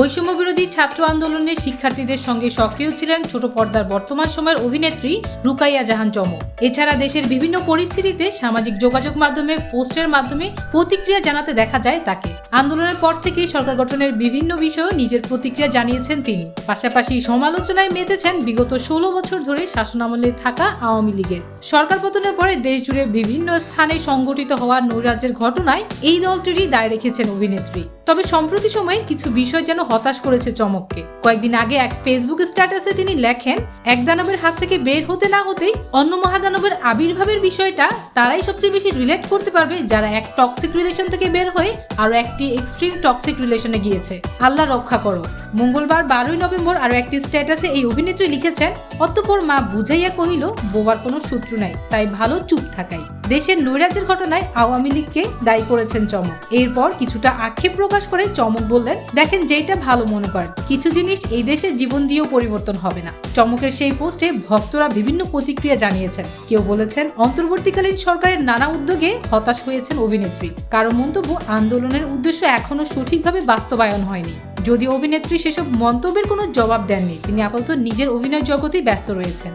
বৈষম্য বিরোধী ছাত্র আন্দোলনের শিক্ষার্থীদের সঙ্গে সক্রিয় ছিলেন ছোট পর্দার বর্তমান সময়ের অভিনেত্রী রুকাইয়া জাহান চমক। এছাড়া দেশের বিভিন্ন পরিস্থিতিতে সামাজিক যোগাযোগ মাধ্যমে, পোস্টের মাধ্যমে প্রতিক্রিয়া জানাতে দেখা যায় তাকে। আন্দোলনের পর থেকে সরকার গঠনের বিভিন্ন বিষয়ে নিজের প্রতিক্রিয়া জানিয়েছেন তিনি। পাশাপাশি সমালোচনায় মেতেছেন বিগত ষোলো বছর ধরে শাসনামলে থাকা আওয়ামী লীগের। সরকার পতনের পরে দেশ জুড়ে বিভিন্ন স্থানে সংগঠিত হওয়া নৈরাজ্যের ঘটনায় এই দলটিরই দায় রেখেছেন অভিনেত্রী। তবে সম্প্রতি সময়ে কিছু বিষয় যেন হতাশ করেছে চমককে। কয়েকদিন আগে এক ফেসবুক স্ট্যাটাসে তিনি লেখেন এক দানবের হাত থেকে বের হতে না হতেই অন্য মহাদানবের আবির্ভাবের বিষয়টা তারাই সবচেয়ে বেশি রিলেট করতে পারবে যারা এক টক্সিক রিলেশন থেকে বের হয়ে আরও একটি এক্সট্রিম টক্সিক রিলেশনে গিয়েছে। আল্লাহ রক্ষা করো। মঙ্গলবার বারোই নভেম্বর আরও একটি স্ট্যাটাসে এই অভিনেত্রী লিখেছেন, অতঃপর মা বুঝাইয়া কহিল বোবার কোনো সূত্র নাই, তাই ভালো চুপ থাকাই। দেশের নৈরাজ্যের ঘটনায় আওয়ামী লীগকে দায়ী করেছেন চমক। এরপর কিছুটা আক্ষেপ প্রকাশ করে চমক বললেন, দেখেন যেটা ভালো মনে করেন। কিছু জিনিস এই দেশের জীবন দিয়েও পরিবর্তন হবে না। চমকের সেই পোস্টে ভক্তরা বিভিন্ন প্রতিক্রিয়া জানিয়েছেন। কেউ বলেছেন, অন্তর্বর্তীকালীন সরকারের নানা উদ্যোগে হতাশ হয়েছেন অভিনেত্রী। কারও মন্তব্য আন্দোলনের উদ্দেশ্য এখনও সঠিকভাবে বাস্তবায়ন হয়নি। যদি অভিনেত্রী সেসব মন্তব্যের কোনো জবাব দেননি, তিনি আপাতত নিজের অভিনয় জগতেই ব্যস্ত রয়েছেন।